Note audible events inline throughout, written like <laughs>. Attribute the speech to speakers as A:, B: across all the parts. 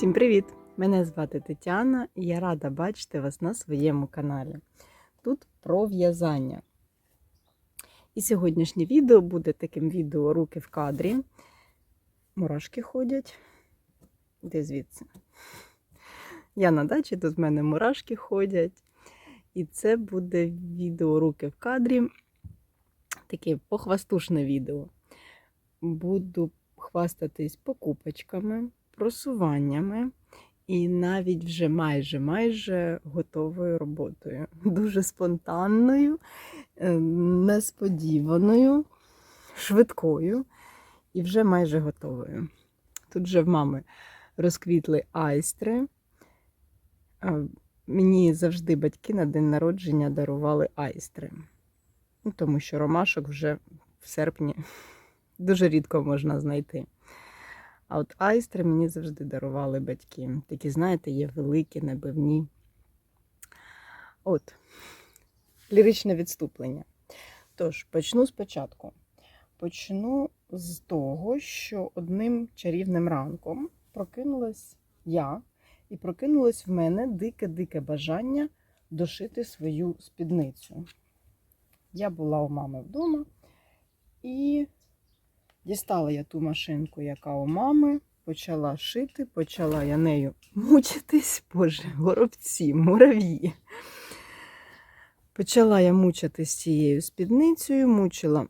A: Всім привіт! Мене звати Тетяна і я рада бачити вас на своєму каналі. Тут про в'язання. І сьогоднішнє відео буде таким відео руки в кадрі. Мурашки ходять. Де звідси? Я на дачі, тут в мене мурашки ходять. І це буде відео руки в кадрі. Таке похвастушне відео. Буду хвастатись покупочками, просуваннями і навіть вже майже майже готовою роботою. <laughs> Дуже спонтанною, е, несподіваною, швидкою і вже майже готовою. Тут вже в мами розквітли айстри. Е, Мені завжди батьки на день народження дарували айстри. Ну, тому що ромашок вже в серпні <laughs> дуже рідко можна знайти. А от айстри мені завжди дарували батьки. Такі, знаєте, є великі, небивні. От, ліричне відступлення. Тож, почну спочатку. Почну з того, що одним чарівним ранком прокинулась я, і прокинулось в мене дике-дике бажання дошити свою спідницю. Я була у мами вдома і дістала я ту машинку, яка у мами, почала шити, почала я нею мучитись, боже, горобці, мурав'ї. Почала я мучитись цією спідницею, мучила,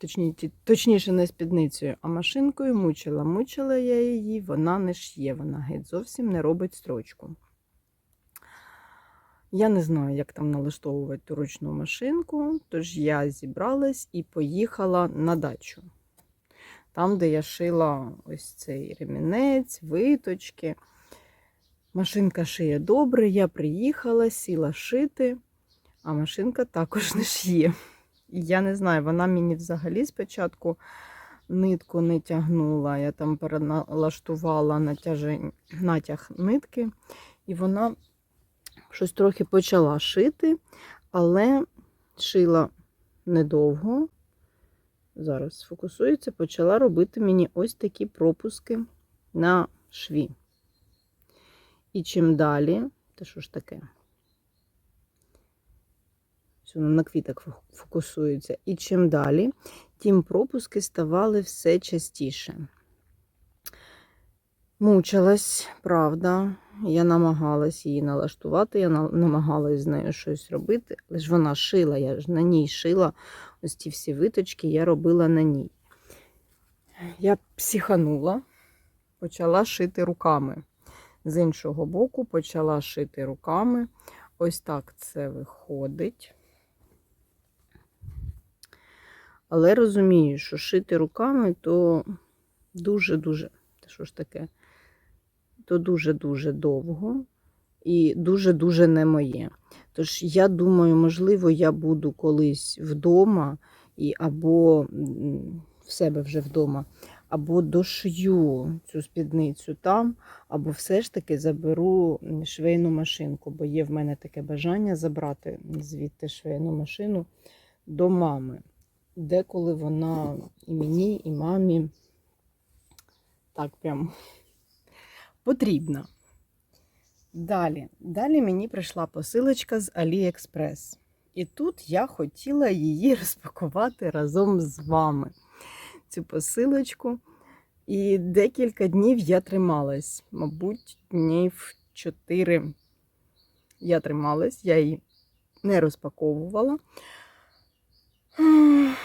A: точні, точніше, не спідницею, а машинкою мучила. Мучила я її, вона не ш'є, вона геть зовсім не робить строчку. Я не знаю, як там налаштовувати ту ручну машинку, тож я зібралась і поїхала на дачу. Там, де я шила ось цей ремінець, виточки. Машинка шиє добре, я приїхала, сіла шити, а машинка також не шиє. І я не знаю, вона мені взагалі спочатку нитку не тягнула. Я там переналаштувала натяжень, натяг нитки, і вона щось трохи почала шити, але шила недовго. Зараз сфокусується, почала робити мені ось такі пропуски на шві. І чим далі, те що ж таке? Воно на квіток фокусується. І чим далі, тим пропуски ставали все частіше. Мучилась, правда, я намагалась її налаштувати, я намагалась з нею щось робити, але ж вона шила, я ж на ній шила ось ці всі виточки, я робила на ній. Я психанула, почала шити руками. З іншого боку, почала шити руками. Ось так це виходить. Але розумію, що шити руками то дуже-дуже, що ж таке? то дуже-дуже довго і дуже-дуже не моє. Тож, я думаю, можливо, я буду колись вдома, і або в себе вже вдома, або дошью цю спідницю там, або все ж таки заберу швейну машинку, бо є в мене таке бажання забрати звідти швейну машину до мами. Деколи вона і мені, і мамі так прям потрібна. Далі, далі мені прийшла посилочка з AliExpress. І тут я хотіла її <laughs> розпакувати разом з вами. Цю посилочку. І декілька днів я трималась. Мабуть, днів 4 я трималась, я її не розпаковувала.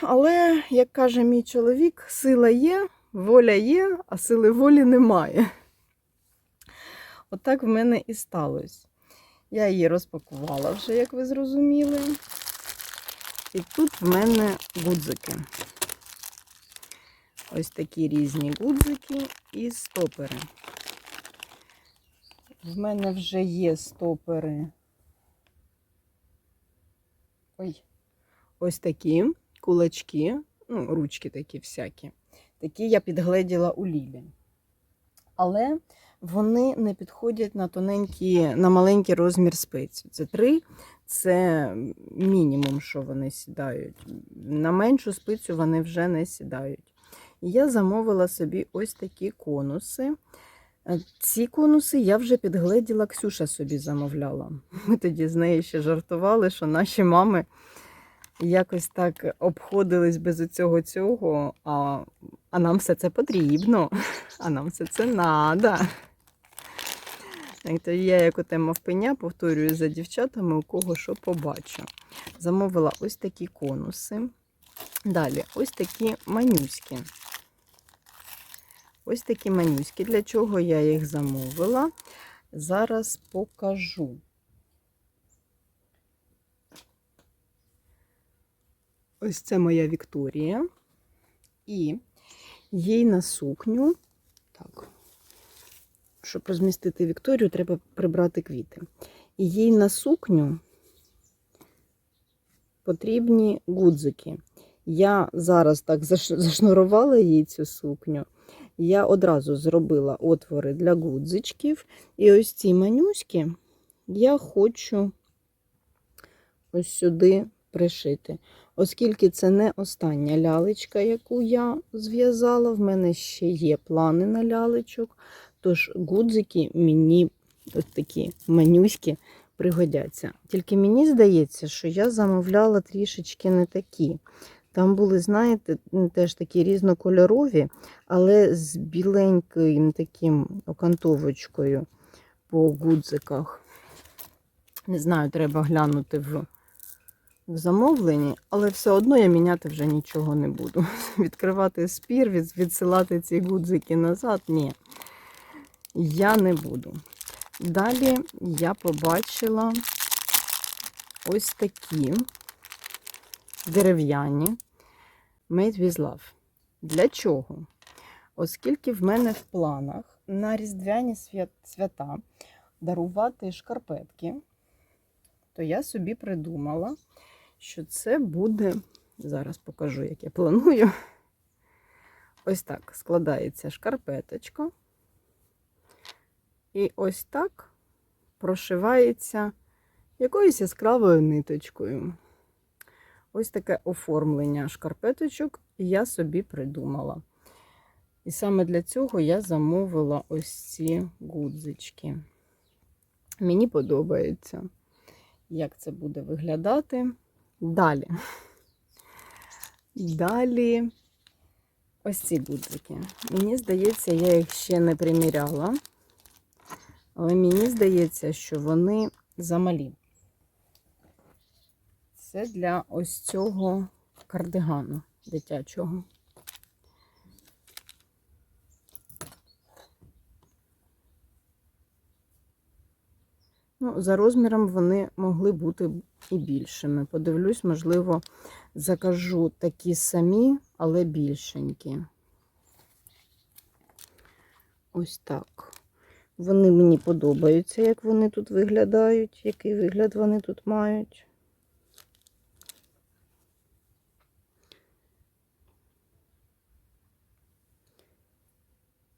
A: Але, як каже мій чоловік, сила є, воля є, а сили волі немає. Отак в мене і сталося. Я її розпакувала вже, як ви зрозуміли. І тут в мене гудзики. Ось такі різні гудзики і стопери. В мене вже є стопери. Ой, ось такі кулачки, ну, ручки такі всякі. Такі я підгледіла у Лілі. Але вони не підходять на тоненькі, на маленький розмір спиць. Це три, це мінімум, що вони сідають. На меншу спицю вони вже не сідають. І я замовила собі ось такі конуси Е, Ці конуси я вже підгледіла, Ксюша собі замовляла. Ми тоді з нею ще жартували, що наші мами якось так обходились без цього цього, а, а нам все це потрібно, <laughs> а нам все це надо. Я, як оте мавпеня, повторюю за дівчатами, у кого що побачу. Замовила ось такі конуси. Далі, ось такі манюськи. Ось такі манюськи. Для чого я їх замовила? Зараз покажу. Ось це моя Вікторія. І їй на сукню. Так, щоб розмістити Вікторію, треба прибрати квіти. І їй на сукню потрібні гудзики. Я зараз так зашнурувала їй цю сукню. Я одразу зробила отвори для гудзичків. І ось ці манюськи я хочу ось сюди пришити. Оскільки це не остання лялечка, яку я зв'язала, в мене ще є плани на лялечок. Тож гудзики мені ось такі манюськи пригодяться. Тільки мені здається, що я замовляла трішечки не такі. Там були, знаєте, теж такі різнокольорові, але з біленьким таким окантовочкою по гудзиках. Не знаю, треба глянути в, в замовленні, але все одно я міняти вже нічого не буду. <laughs> Відкривати спір, від, відсилати ці гудзики назад. Ні, я не буду. Далі я побачила ось такі дерев'яні Made with Love. Для чого? Оскільки в мене в планах на Різдвяні свят- свята дарувати шкарпетки, то я собі придумала, що це буде. Зараз покажу, як я планую. Ось так складається шкарпеточка. І ось так прошивається якоюсь яскравою ниточкою. Ось таке оформлення шкарпеточок я собі придумала. І саме для цього я замовила ось ці гудзички. Мені подобається, як це буде виглядати. Далі. Далі ось ці гудзики. Мені здається, я їх ще не приміряла, але мені здається, що вони замалі. Це для ось цього кардигану дитячого. Ну, за розміром вони могли бути і більшими. Подивлюсь, можливо, закажу такі самі, але більшенькі. Ось так. Вони мені подобаються, як вони тут виглядають, який вигляд вони тут мають.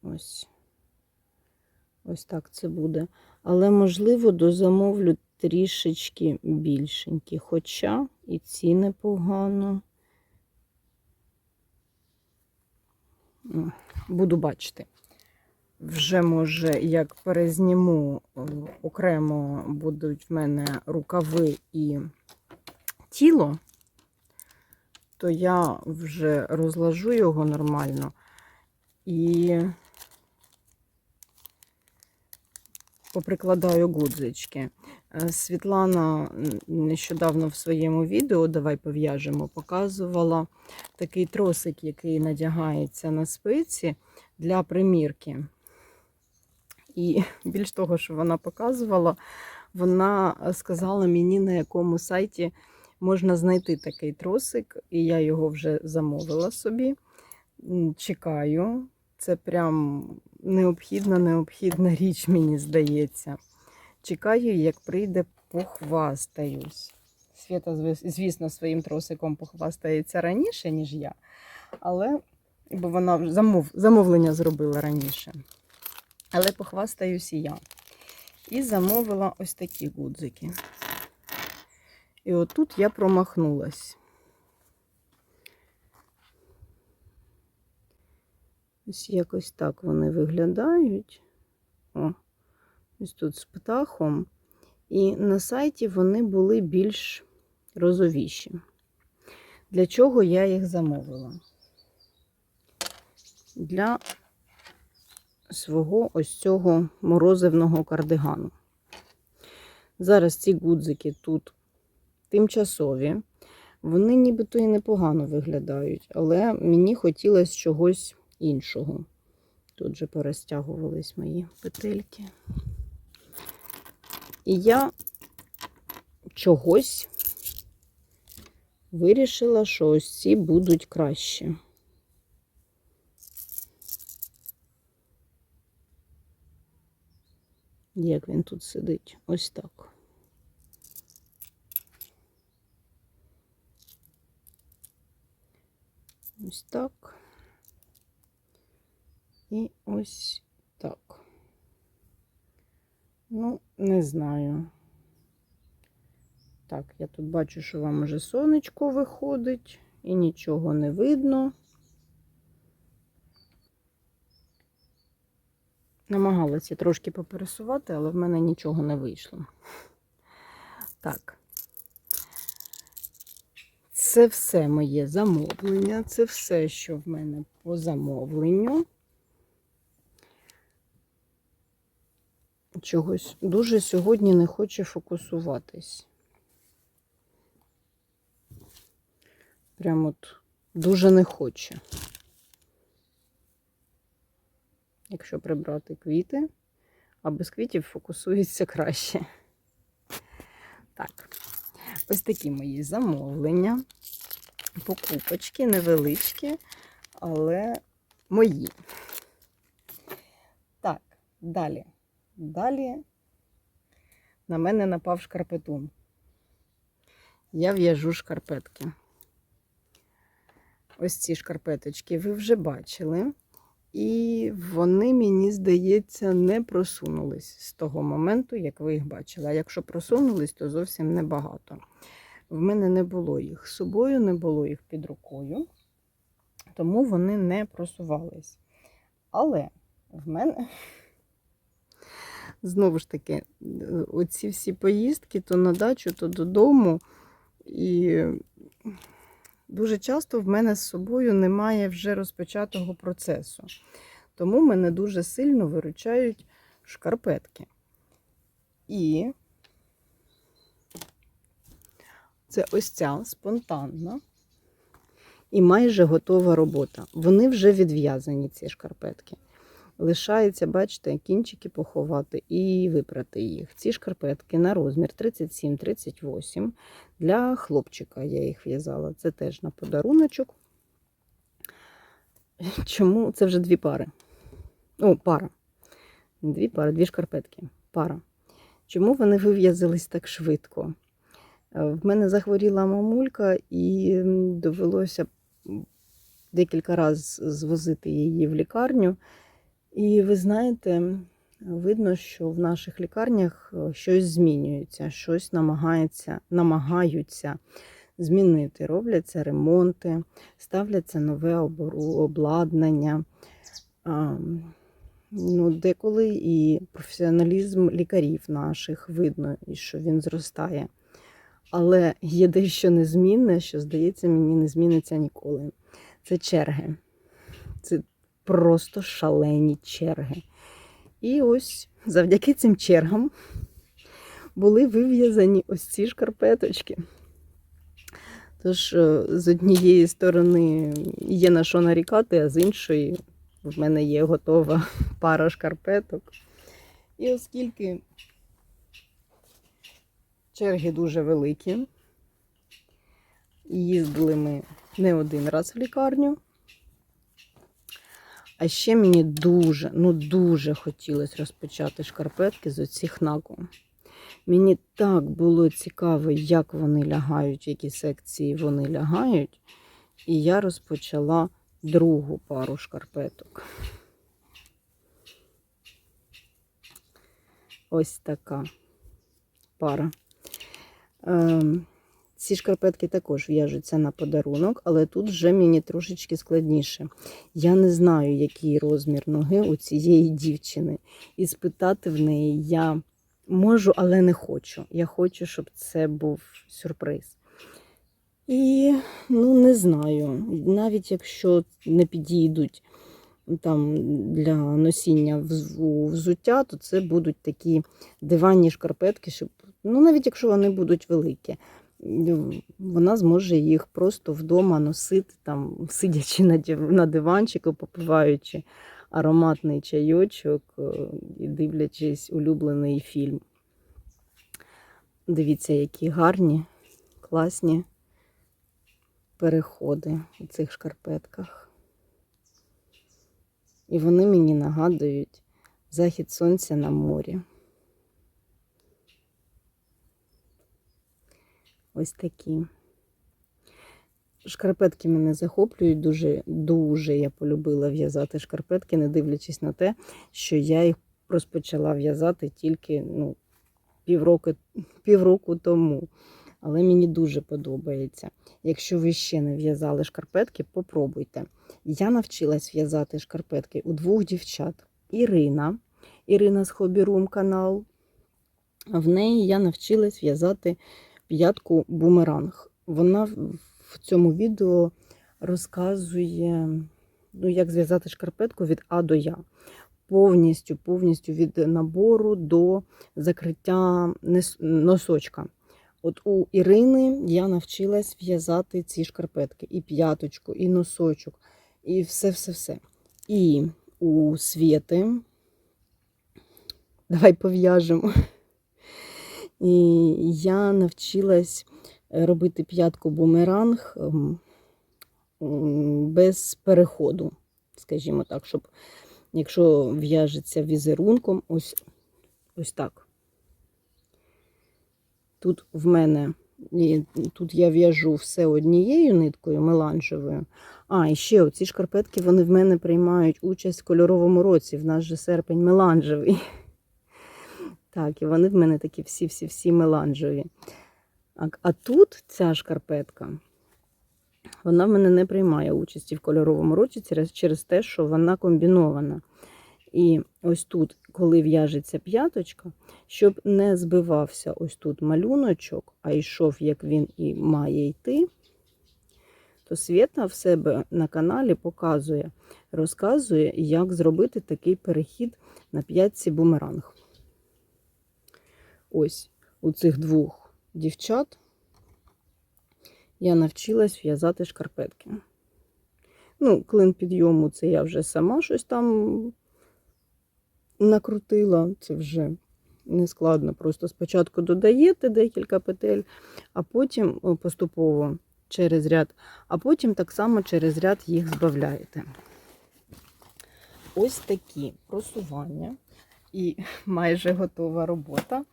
A: Ось. Ось так це буде. Але, можливо, дозамовлю трішечки більшенькі. Хоча і ці непогано. Буду бачити. Вже, може, як перезніму е, окремо будуть в мене рукави і тіло, то я вже розложу його нормально і поприкладаю гудзички. Е, Світлана нещодавно в своєму відео Давай пов'яжемо, показувала такий тросик, який надягається на спиці для примірки. І <laughs> більш того, що вона показувала, вона сказала мені, на якому сайті можна знайти такий тросик, і я його вже замовила собі. Чекаю. Це прям необхідна, необхідна річ, мені здається. Чекаю, як прийде, похвастаюсь. Свята, звісно, своїм тросиком похвастається раніше, ніж я, але бо вона замов, замовлення зробила раніше. Але похвастаюсь і я. І замовила ось такі гудзики. І отут я промахнулась. Ось якось так вони виглядають. О, ось тут з птахом. І на сайті вони були більш розовіші. Для чого я їх замовила? Для свого ось цього морозивного кардигану. Зараз ці гудзики тут тимчасові. Вони нібито і непогано виглядають, але мені хотілося чогось іншого. Тут же порозтягувались мої петельки. І я чогось вирішила, що ось ці будуть кращі. Як він тут сидить? Ось так. Ось так. І ось так. Ну, не знаю. Так, я тут бачу, що вам уже сонечко виходить і нічого не видно. Намагалася трошки попересувати, але в мене нічого не вийшло. Так. Це все моє замовлення, це все, що в мене по замовленню. Чогось дуже сьогодні не хоче фокусуватись. Прям от дуже не хоче. Якщо прибрати квіти, а без квітів фокусується краще. Так, ось такі мої замовлення. Покупочки невеличкі, але мої. Так, далі. Далі на мене напав шкарпетун. Я в'яжу шкарпетки. Ось ці шкарпеточки ви вже бачили. І вони, мені здається, не просунулись з того моменту, як ви їх бачили. А якщо просунулись, то зовсім небагато. В мене не було їх з собою, не було їх під рукою, тому вони не просувались. Але в мене, <laughs> знову ж таки, оці всі поїздки то на дачу, то додому. І дуже часто в мене з собою немає вже розпочатого процесу. Тому мене дуже сильно виручають шкарпетки. І це ось ця спонтанна і майже готова робота. Вони вже відв'язані, ці шкарпетки. Лишається, бачите, кінчики поховати і випрати їх. Ці шкарпетки на розмір 37-38. Для хлопчика я їх в'язала. Це теж на подаруночок. Чому? Це вже дві пари. О, пара. Дві пари, дві шкарпетки. Пара. Чому вони вив'язались так швидко? Е, В мене захворіла мамулька, і довелося декілька разів звозити її в лікарню. І ви знаєте, видно, що в наших лікарнях е, щось змінюється, щось намагається, намагаються змінити. Робляться ремонти, ставляться нове обладнання. Ну, деколи і професіоналізм лікарів наших видно, і що він зростає. Але є дещо незмінне, що, здається, мені не зміниться ніколи. Це черги. Це просто шалені черги. І ось завдяки цим чергам були вив'язані ось ці шкарпеточки. Тож, е, з однієї сторони є на що нарікати, а з іншої в мене є готова <laughs> пара шкарпеток. І оскільки черги дуже великі, їздили ми не один раз в лікарню, а ще мені дуже, ну дуже хотілося розпочати шкарпетки з оцих наку. Мені так було цікаво, як вони лягають, які секції вони лягають. І я розпочала другу пару шкарпеток. Ось така пара. Ем, Ці шкарпетки також в'яжуться на подарунок, але тут вже мені трошечки складніше. Я не знаю, який розмір ноги у цієї дівчини. І спитати в неї я можу, але не хочу. Я хочу, щоб це був сюрприз. І ну не знаю, навіть якщо не підійдуть там для носіння взуття, то це будуть такі диванні шкарпетки, щоб ну навіть якщо вони будуть великі, вона зможе їх просто вдома носити, там, сидячи на, диванчику, попиваючи ароматний чайочок е, і дивлячись улюблений фільм. Дивіться, які гарні, класні переходи у цих шкарпетках. І вони мені нагадують захід сонця на морі. Ось такі. Шкарпетки мене захоплюють дуже, дуже я полюбила в'язати шкарпетки, не дивлячись на те, що я їх розпочала в'язати тільки ну, півроку, півроку тому. Але мені дуже подобається. Якщо ви ще не в'язали шкарпетки, попробуйте. Я навчилась в'язати шкарпетки у двох дівчат. Ірина, Ірина з Hobby Room канал. В неї я навчилась в'язати п'ятку бумеранг. Вона в- цьому відео розказує, ну, як зв'язати шкарпетку від А до Я. Повністю, повністю від набору до закриття носочка. От у Ірини я навчилась в'язати ці шкарпетки, і п'яточку, і носочок, і все-все-все. І у Свєти, давай пов'яжемо. І я навчилась робити п'ятку бумеранг ем, без переходу, скажімо так, щоб якщо в'яжеться візерунком, ось, ось так. Тут в мене тут я в'яжу все однією ниткою меланжевою. А, і ще оці шкарпетки вони в мене приймають участь в кольоровому році. В нас же серпень меланжевий. Так, і вони в мене такі всі-всі-всі меланжеві. А, а тут ця шкарпетка, вона в мене не приймає участі в кольоровому році через, через те, що вона комбінована. І ось тут, коли в'яжеться п'яточка, щоб не збивався ось тут малюночок, а йшов, як він і має йти, то Свєта в себе на каналі показує, розказує, як зробити такий перехід на п'ятці бумеранг. Ось у цих двох дівчат я навчилась в'язати шкарпетки. Ну, клин підйому це я вже сама щось там накрутила, це вже не складно. Просто спочатку додаєте декілька петель, а потім поступово через ряд, а потім так само через ряд їх збавляєте. Ось такі просування і <laughs> майже готова робота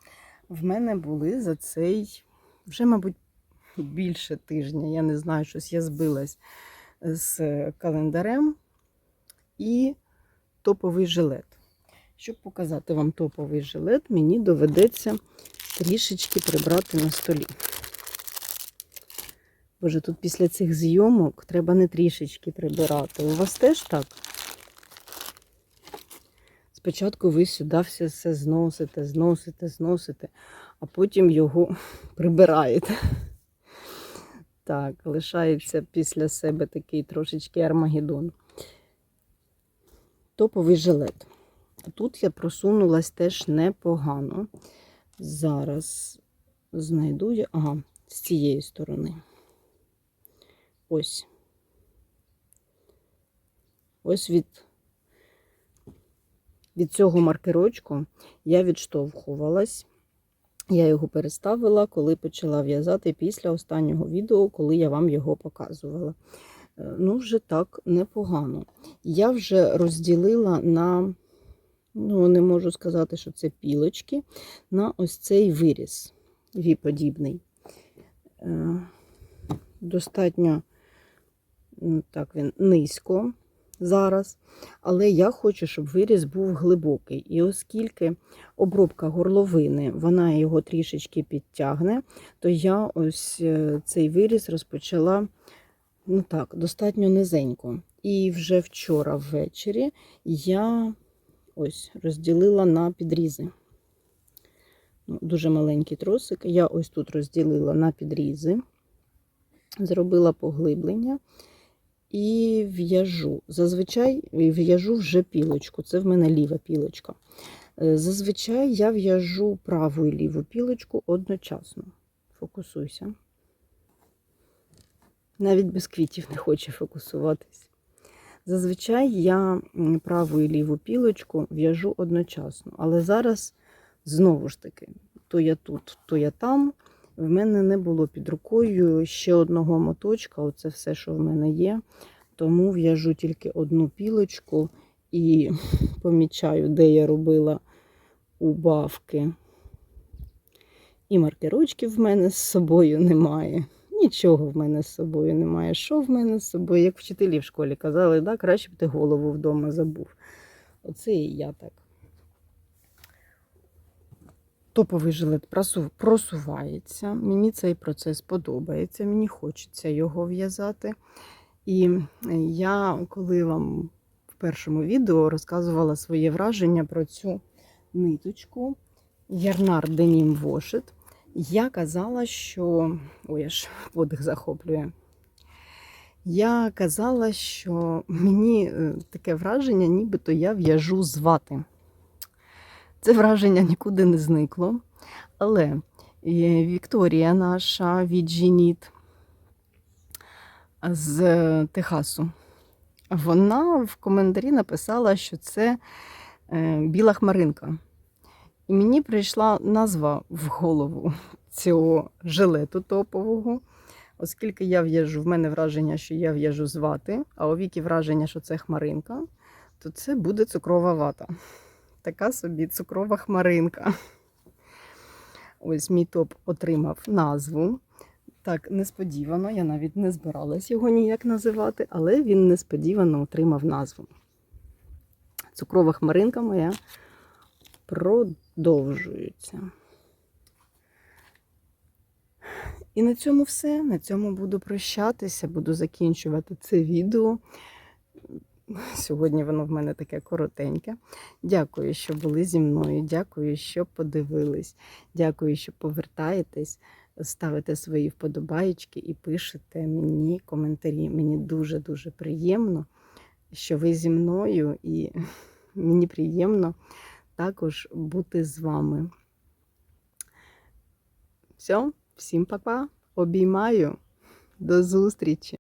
A: в мене були за цей вже, мабуть, більше тижня. Я не знаю, щось я збилась з календарем і топовий жилет. Щоб показати вам топовий жилет, мені доведеться трішечки прибрати на столі. Боже, тут після цих зйомок треба не трішечки прибирати. У вас теж так? Спочатку ви сюди все, все зносите, зносите, зносите, а потім його <laughs> прибираєте. Так, лишається після себе такий трошечки армагеддон. Топовий жилет. Тут я просунулась теж непогано. Зараз знайду я. Ага, з цієї сторони. Ось. Ось від, від цього маркерочку я відштовхувалась. Я його переставила, коли почала в'язати після останнього відео, коли я вам його показувала. Е, Ну, вже так непогано. Я вже розділила на ну, не можу сказати, що це пілочки, на ось цей виріз віподібний. Е, Достатньо так він низько зараз, але я хочу, щоб виріз був глибокий. І оскільки обробка горловини, вона його трішечки підтягне, то я ось е, цей виріз розпочала ну так, достатньо низенько. І вже вчора ввечері я ось розділила на підрізи. Ну, Дуже маленький тросик. Я ось тут розділила на підрізи, зробила поглиблення і в'яжу. Зазвичай в'яжу вже пілочку. Це в мене ліва пілочка. Е, Зазвичай я в'яжу праву і ліву пілочку одночасно. Фокусуйся. Навіть без квітів не хоче фокусуватись. Зазвичай я праву і ліву пілочку в'яжу одночасно, але зараз знову ж таки, то я тут, то я там. В мене не було під рукою ще одного моточка, оце все, що в мене є. Тому в'яжу тільки одну пілочку і <laughs> помічаю, де я робила убавки. І маркерочків в мене з собою немає. Нічого в мене з собою немає. Що в мене з собою? Як вчителі в школі казали, да, краще б ти голову вдома забув. Оце і я так. Топовий жилет просувається. Мені цей процес подобається, мені хочеться його в'язати. І я, коли вам в першому відео розказувала своє враження про цю ниточку Ярнар Денім Вошит, я казала, що. Ой, аж подих захоплює. Я казала, що мені е, таке враження, нібито я в'яжу з вати. Це враження нікуди не зникло. Але Вікторія наша від Жініт з е, Техасу, вона в коментарі написала, що це е, біла хмаринка. І мені прийшла назва в голову <laughs> цього жилету топового. Оскільки я в'яжу, в мене враження, що я в'яжу з вати, а у віки враження, що це хмаринка, то це буде цукрова вата. Така собі цукрова хмаринка. Ось мій топ отримав назву. Так, несподівано, я навіть не збиралась його ніяк називати, але він несподівано отримав назву. Цукрова хмаринка моя продовжується. І на цьому все. На цьому буду прощатися, буду закінчувати це відео. Сьогодні воно в мене таке коротеньке. Дякую, що були зі мною. Дякую, що подивились. Дякую, що повертаєтесь, ставите свої вподобаєчки і пишете мені коментарі. Мені дуже-дуже приємно, що ви зі мною, і <laughs> мені приємно також бути з вами. Все, всім па-па, обіймаю. До зустрічі!